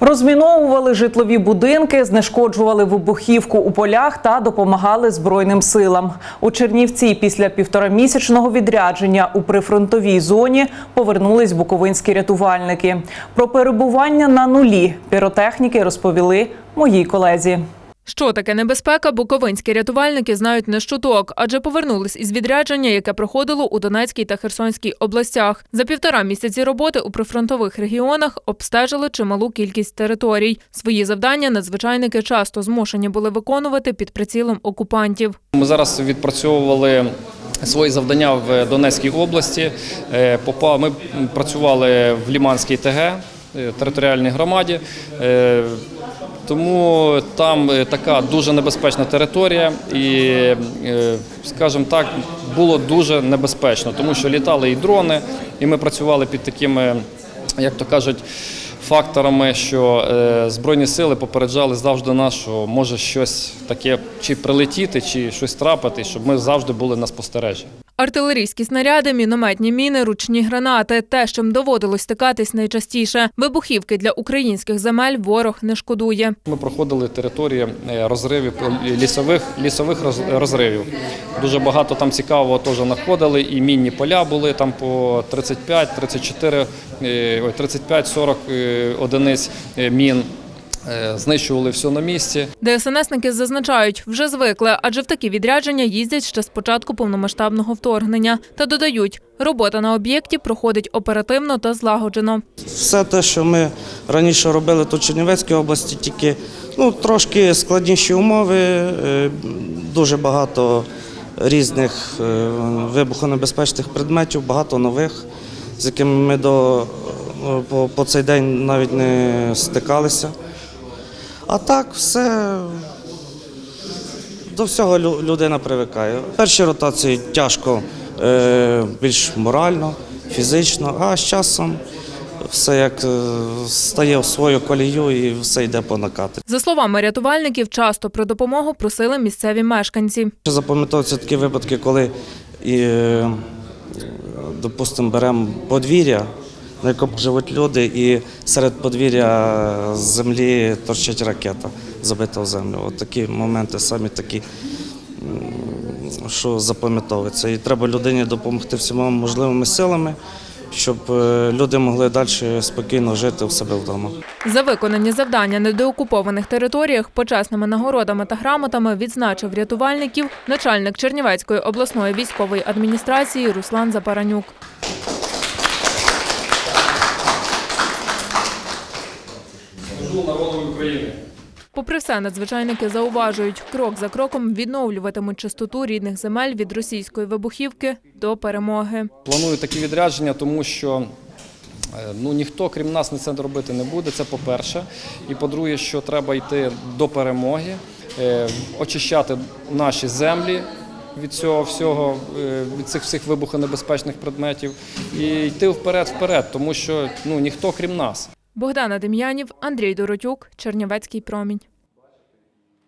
Розміновували житлові будинки, знешкоджували вибухівку у полях та допомагали збройним силам. У Чернівці після півторамісячного відрядження у прифронтовій зоні повернулись буковинські рятувальники. Про перебування на нулі піротехніки розповіли моїй колезі. Що таке небезпека, буковинські рятувальники знають не щуток, адже повернулись із відрядження, яке проходило у Донецькій та Херсонській областях. За півтора місяці роботи у прифронтових регіонах обстежили чималу кількість територій. Свої завдання надзвичайники часто змушені були виконувати під прицілом окупантів. Ми зараз відпрацьовували свої завдання в Донецькій області. Е, Ми працювали в Ліманській ТГ, е, територіальній громаді. Тому там е, така дуже небезпечна територія, і, е, скажімо так, було дуже небезпечно, тому що літали і дрони, і ми працювали під такими, як то кажуть, факторами, що е, збройні сили попереджали завжди нас, що може щось таке чи прилетіти, чи щось трапити, щоб ми завжди були на спостереженні. Артилерійські снаряди, мінометні міни, ручні гранати те, чим доводилось стикатись найчастіше. Вибухівки для українських земель ворог не шкодує. Ми проходили території е, розривів лісових лісових роз- розривів. Дуже багато там цікавого теж знаходили. І мінні поля були там по 35, 34, е, ой, 35-40 е, одиниць е, мін. Е, Знищували все на місці. ДСНСники зазначають, вже звикли, адже в такі відрядження їздять ще з початку повномасштабного вторгнення. Та додають, робота на об'єкті проходить оперативно та злагоджено. Все те, що ми раніше робили тут в Чернівецькій області, тільки ну, трошки складніші умови, е, дуже багато різних е, вибухонебезпечних предметів, багато нових, з якими ми до, по, по цей день навіть не стикалися. А так, все до всього лю- людина привикає. Перші ротації тяжко, е, більш морально, фізично, а з часом все як е, стає в свою колію і все йде по накати. За словами рятувальників, часто про допомогу просили місцеві мешканці. Запам'ятовуються такі випадки, коли, е, допустимо, беремо подвір'я, на якому живуть люди, і серед подвір'я землі торчить ракета, забита в землю. От такі моменти самі такі, що запам'ятовуються. І треба людині допомогти всіма можливими силами, щоб е, люди могли далі спокійно жити у себе вдома. За виконані завдання на деокупованих територіях почесними нагородами та грамотами відзначив рятувальників начальник Чернівецької обласної військової адміністрації Руслан Запаранюк. Служу народу України. Попри все, надзвичайники зауважують, крок за кроком відновлюватимуть чистоту рідних земель від російської вибухівки до перемоги. Планую такі відрядження, тому що е, ну, ніхто, крім нас, не це робити не буде. Це по-перше. І по-друге, що треба йти до перемоги, е, очищати наші землі від цього всього, е, від цих всіх вибухонебезпечних предметів і йти вперед-вперед, тому що ну, ніхто, крім нас. Богдана Дем'янів, Андрій Доротюк, Чернівецький промінь.